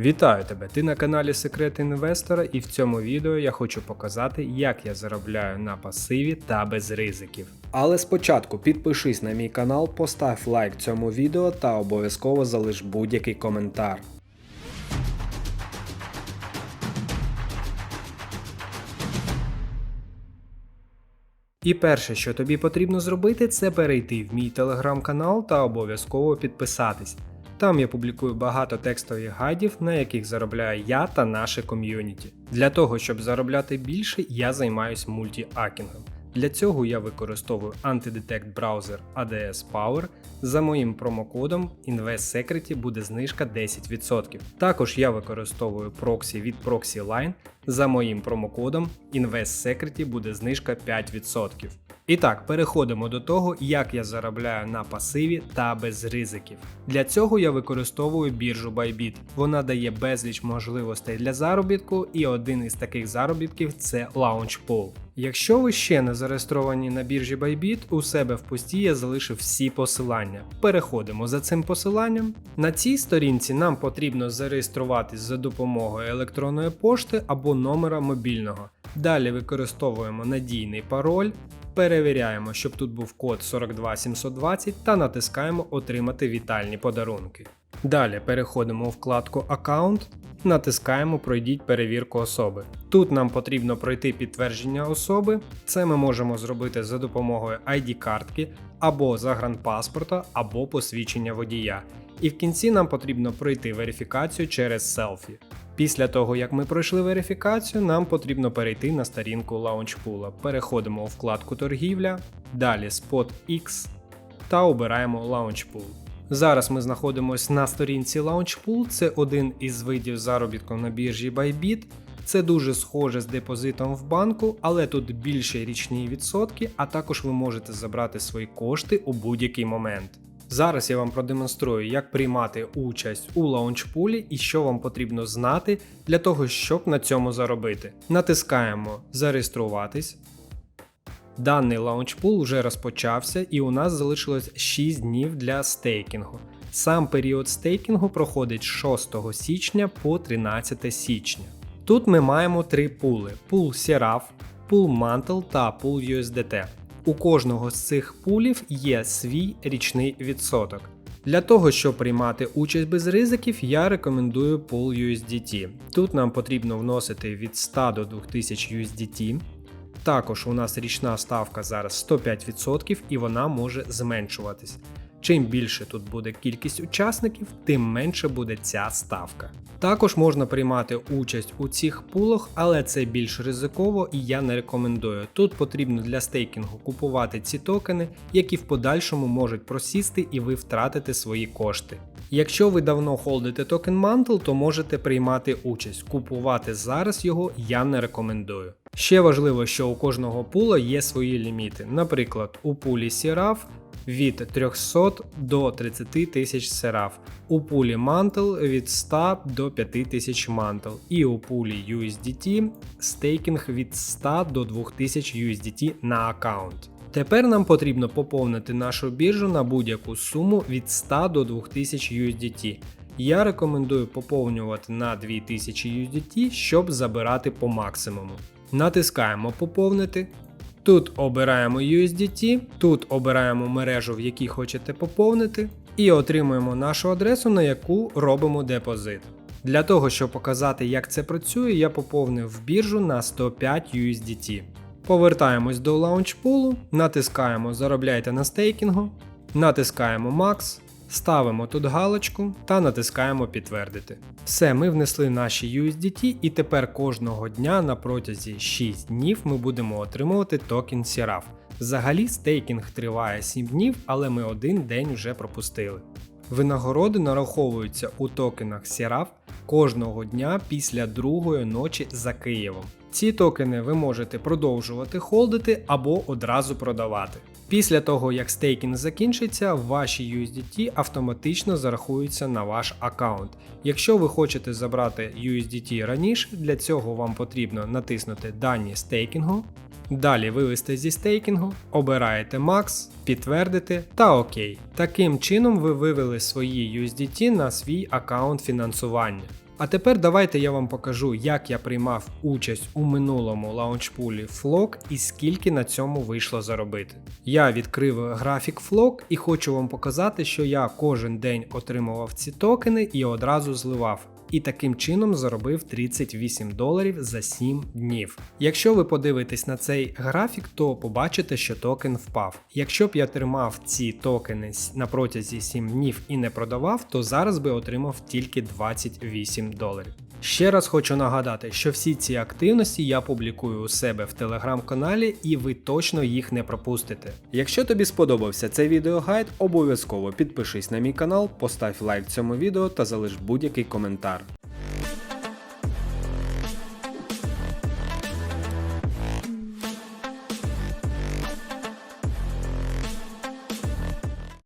Вітаю тебе! Ти на каналі Секрети інвестора, і в цьому відео я хочу показати, як я заробляю на пасиві та без ризиків. Але спочатку підпишись на мій канал, постав лайк цьому відео та обов'язково залиш будь-який коментар. І перше, що тобі потрібно зробити, це перейти в мій телеграм-канал та обов'язково підписатись. Там я публікую багато текстових гайдів, на яких заробляю я та наше ком'юніті. Для того, щоб заробляти більше, я займаюсь мультіакінгом. Для цього я використовую антидетект браузер ADS Power. За моїм промокодом InvestSecret буде знижка 10%. Також я використовую проксі від ProxyLine. За моїм промокодом InvestSecret буде знижка 5%. І так, переходимо до того, як я заробляю на пасиві та без ризиків. Для цього я використовую біржу Bybit. Вона дає безліч можливостей для заробітку, і один із таких заробітків це LaunchPool. Якщо ви ще не зареєстровані на біржі Bybit, у себе в пості я залишив всі посилання. Переходимо за цим посиланням. На цій сторінці нам потрібно зареєструватись за допомогою електронної пошти або номера мобільного. Далі використовуємо надійний пароль. Перевіряємо, щоб тут був код 42720 та натискаємо Отримати вітальні подарунки. Далі переходимо у вкладку Аккаунт, натискаємо Пройдіть перевірку особи. Тут нам потрібно пройти підтвердження особи. Це ми можемо зробити за допомогою ID-картки або загранпаспорта, або посвідчення водія. І в кінці нам потрібно пройти верифікацію через селфі. Після того, як ми пройшли верифікацію, нам потрібно перейти на сторінку лаунчпула. Переходимо у вкладку торгівля, далі Spot X та обираємо Launchpool. Зараз ми знаходимося на сторінці Launchpool, це один із видів заробітку на біржі Bybit. Це дуже схоже з депозитом в банку, але тут більше річні відсотки, а також ви можете забрати свої кошти у будь-який момент. Зараз я вам продемонструю, як приймати участь у лаунчпулі і що вам потрібно знати для того, щоб на цьому заробити. Натискаємо Зареєструватись. Даний лаунчпул вже розпочався, і у нас залишилось 6 днів для стейкінгу. Сам період стейкінгу проходить з 6 січня по 13 січня. Тут ми маємо три пули: пул Seraph, пул Mantle та пул USDT. У кожного з цих пулів є свій річний відсоток. Для того, щоб приймати участь без ризиків, я рекомендую пул USDT. Тут нам потрібно вносити від 100 до 2000 USDT. Також у нас річна ставка зараз 105% і вона може зменшуватись. Чим більше тут буде кількість учасників, тим менше буде ця ставка. Також можна приймати участь у цих пулах, але це більш ризиково і я не рекомендую. Тут потрібно для стейкінгу купувати ці токени, які в подальшому можуть просісти і ви втратите свої кошти. Якщо ви давно холдите токен Mantle, то можете приймати участь. Купувати зараз його я не рекомендую. Ще важливо, що у кожного пула є свої ліміти. Наприклад, у пулі Seraph від 300 до 30 тисяч сераф, у пулі Mantle від 100 до 5000 Mantle і у пулі USDT стейкінг від 100 до 2000 USDT на аккаунт. Тепер нам потрібно поповнити нашу біржу на будь-яку суму від 100 до 2000 USDT. Я рекомендую поповнювати на 2000 USDT, щоб забирати по максимуму. Натискаємо Поповнити. Тут обираємо USDT, тут обираємо мережу, в якій хочете поповнити, і отримуємо нашу адресу, на яку робимо депозит. Для того, щоб показати, як це працює, я поповнив біржу на 105 USDT. Повертаємось до лаунчпулу, натискаємо Заробляйте на стейкінгу, натискаємо Max, ставимо тут галочку та натискаємо Підтвердити. Все, ми внесли наші USDT, і тепер кожного дня на протязі 6 днів ми будемо отримувати токен Seraph. Взагалі стейкінг триває 7 днів, але ми один день вже пропустили. Винагороди нараховуються у токенах Seraph кожного дня після другої ночі за Києвом. Ці токени ви можете продовжувати холдити або одразу продавати. Після того, як стейкінг закінчиться, ваші USDT автоматично зарахуються на ваш аккаунт. Якщо ви хочете забрати USDT раніше, для цього вам потрібно натиснути Дані стейкінгу, далі вивести зі стейкінгу, обираєте Max, підтвердити та ОК. Таким чином ви вивели свої USDT на свій аккаунт фінансування. А тепер давайте я вам покажу, як я приймав участь у минулому лаунчпулі Flock і скільки на цьому вийшло заробити. Я відкрив графік Flock і хочу вам показати, що я кожен день отримував ці токени і одразу зливав. І таким чином заробив 38 доларів за 7 днів. Якщо ви подивитесь на цей графік, то побачите, що токен впав. Якщо б я тримав ці токени на протязі 7 днів і не продавав, то зараз би отримав тільки 28 доларів. Ще раз хочу нагадати, що всі ці активності я публікую у себе в телеграм-каналі, і ви точно їх не пропустите. Якщо тобі сподобався цей відеогайд, обов'язково підпишись на мій канал, постав лайк цьому відео та залиш будь-який коментар.